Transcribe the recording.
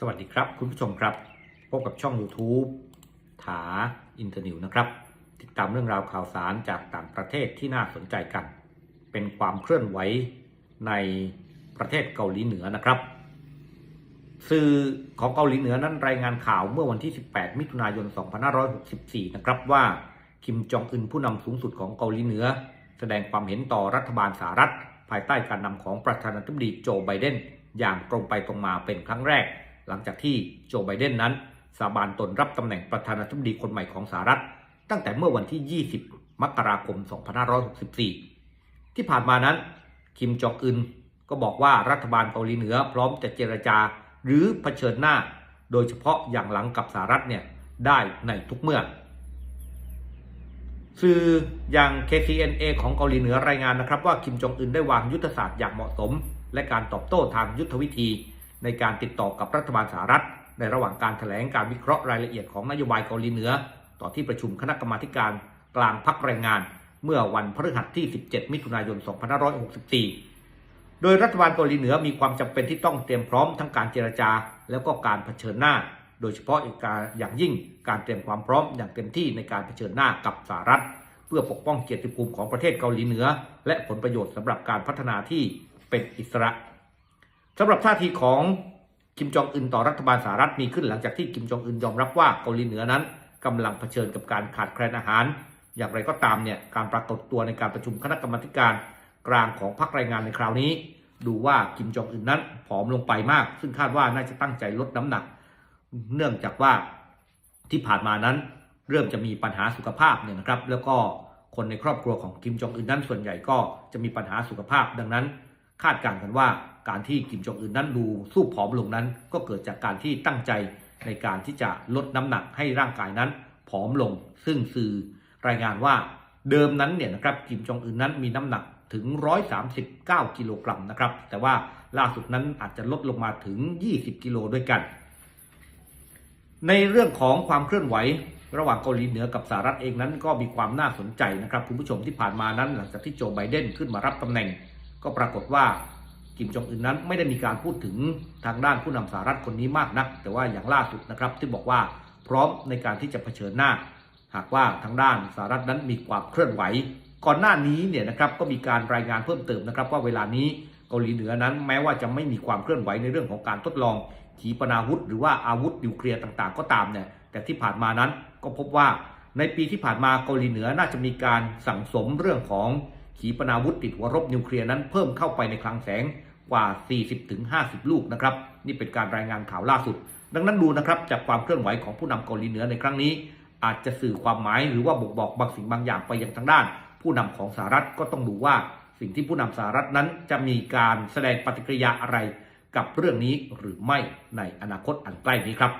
สวัสดีครับคุณผู้ชมครับ พบกับช่อง YouTube ถาอินเตอร์นิวนะครับ ติดตามเรื่องราวข่าวสารจากต่างประเทศที่น่าสนใจกัน เป็นความเคลื่อนไหวในประเทศเกาหลีเหนือนะครับ สื่อของเกาหลีเหนือนั้นรายงานข่าวเมื่อวันที่ 18 มิถุนายน 2564 นะครับว่าคิมจองอึนผู้นำสูงสุดของเกาหลีเหนือ แสดงความเห็นต่อรัฐบาลสหรัฐ ภายใต้การนำของประธานาธิบดีโจไบเดนอย่างตรงไปตรงมาเป็นครั้งแรก หลังจากที่โจไบเดนนั้น สาบานตนรับตำแหน่งประธานาธิบดีคนใหม่ของสหรัฐ ตั้งแต่เมื่อวันที่ 20 มกราคม 2564 ที่ผ่านมานั้น คิมจองอึนก็บอกว่ารัฐบาลเกาหลีเหนือพร้อมจะเจรจาหรือเผชิญหน้า โดยเฉพาะอย่างหลังกับสหรัฐเนี่ยได้ในทุกเมื่อสื่ออย่าง KCNA ของเกาหลีเหนือรายงานนะครับว่าคิมจองอึนได้วางยุทธศาสตร์อย่างเหมาะสม และการตอบโต้ทางยุทธวิธี ในการติดต่อกับรัฐบาลสหรัฐ ในระหว่างการถแถลงการวิเคราะห์รายละเอียดของนโยบายเกาหลีเหนือ ต่อที่ประชุมคณะกรรมาการกลางพักแรงงาน เมื่อวันพฤหัสที่ 17 มิถุนายน 2564 โดยรัฐบาลเกาหลีเหนือมีความจำเป็นที่ต้องเตรียมพร้อมทั้งการเจรจา แล้วก็การเผชิญหน้า โดยเฉพาะอีกการอย่างยิ่งการเตรียมความพร้อมอย่างเต็มที่ในการเผชิญหน้ากับสหรัฐ เพื่อปกป้องเกียรติภูมิของประเทศเกาหลีเหนือ และผลประโยชน์สำหรับการพัฒนาที่เป็นอิสระ สำหรับท่าทีของคิมจองอึนต่อรัฐบาลสหรัฐมีขึ้นหลังจากที่คิมจองอึนยอมรับว่าเกาหลีเหนือนั้นกำลังเผชิญกับการขาดแคลนอาหาร อย่างไรก็ตามเนี่ยการปรากฏตัวในการประชุมคณะกรรมการกลางของพรรคแรงงานในคราวนี้ ดูว่าคิมจองอึนนั้นผอมลงไปมาก ซึ่งคาดว่าน่าจะตั้งใจลดน้ำหนัก เนื่องจากว่าที่ผ่านมานั้นเริ่มจะมีปัญหาสุขภาพเนี่ยนะครับ แล้วก็คนในครอบครัวของคิมจองอึนนั้นส่วนใหญ่ก็จะมีปัญหาสุขภาพดังนั้น คาดการณ์กันว่าการที่คิมจองอึนนั้นดูสู้ผอมลงนั้น ก็เกิดจากการที่ตั้งใจในการที่จะลดน้ำหนักให้ร่างกายนั้นผอมลง ซึ่งสื่อรายงานว่าเดิมนั้นเนี่ยนะครับคิมจองอึนนั้นมีน้ำหนักถึง 139 กิโลกรัมนะครับ แต่ว่าล่าสุดนั้นอาจจะลดลงมาถึง 20 กิโลด้วยกัน ในเรื่องของความเคลื่อนไหว ระหว่างเกาหลีเหนือกับสหรัฐเองนั้นก็มีความน่าสนใจนะครับ คุณผู้ชมที่ผ่านมานั้นหลังจากที่โจไบเดนขึ้นมารับตำแหน่ง ก็ปรากฏว่ากิมจองอึนนั้นไม่ได้มีการพูดถึงทางด้านผู้นำสหรัฐคนนี้มากนัก แต่ว่าอย่างล่าสุดนะครับที่บอกว่าพร้อมในการที่จะเผชิญหน้า หากว่าทางด้านสหรัฐนั้นมีความเคลื่อนไหว ก่อนหน้านี้เนี่ยนะครับก็มีการรายงานเพิ่มเติมนะครับ ว่าเวลานี้เกาหลีเหนือนั้น แม้ว่าจะไม่มีความเคลื่อนไหวในเรื่องของการทดลอง ขีปนาวุธ หรือว่าอาวุธนิวเคลียร์ต่างๆ ก็ตามเนี่ยแต่ที่ผ่านมานั้นก็พบว่าในปีที่ผ่านมาเกาหลีเหนือน่าจะมีการสั่งสมเรื่องของ ขีปนาวุธติดหัวรบนิวเคลียร์นั้นเพิ่มเข้าไปในคลังแสงกว่า 40-50 ลูกนะครับ นี่เป็นการรายงานข่าวล่าสุด ดังนั้นดูนะครับจากความเคลื่อนไหวของผู้นำเกาหลีเหนือในครั้งนี้ อาจจะสื่อความหมายหรือว่าบ่งบอกบางสิ่งบางอย่างไปยังทางด้าน ผู้นำของสหรัฐก็ต้องดูว่า สิ่งที่ผู้นำสหรัฐนั้นจะมีการแสดงปฏิกิริยาอะไร กับเรื่องนี้หรือไม่ในอนาคตอันใกล้นี้ครับ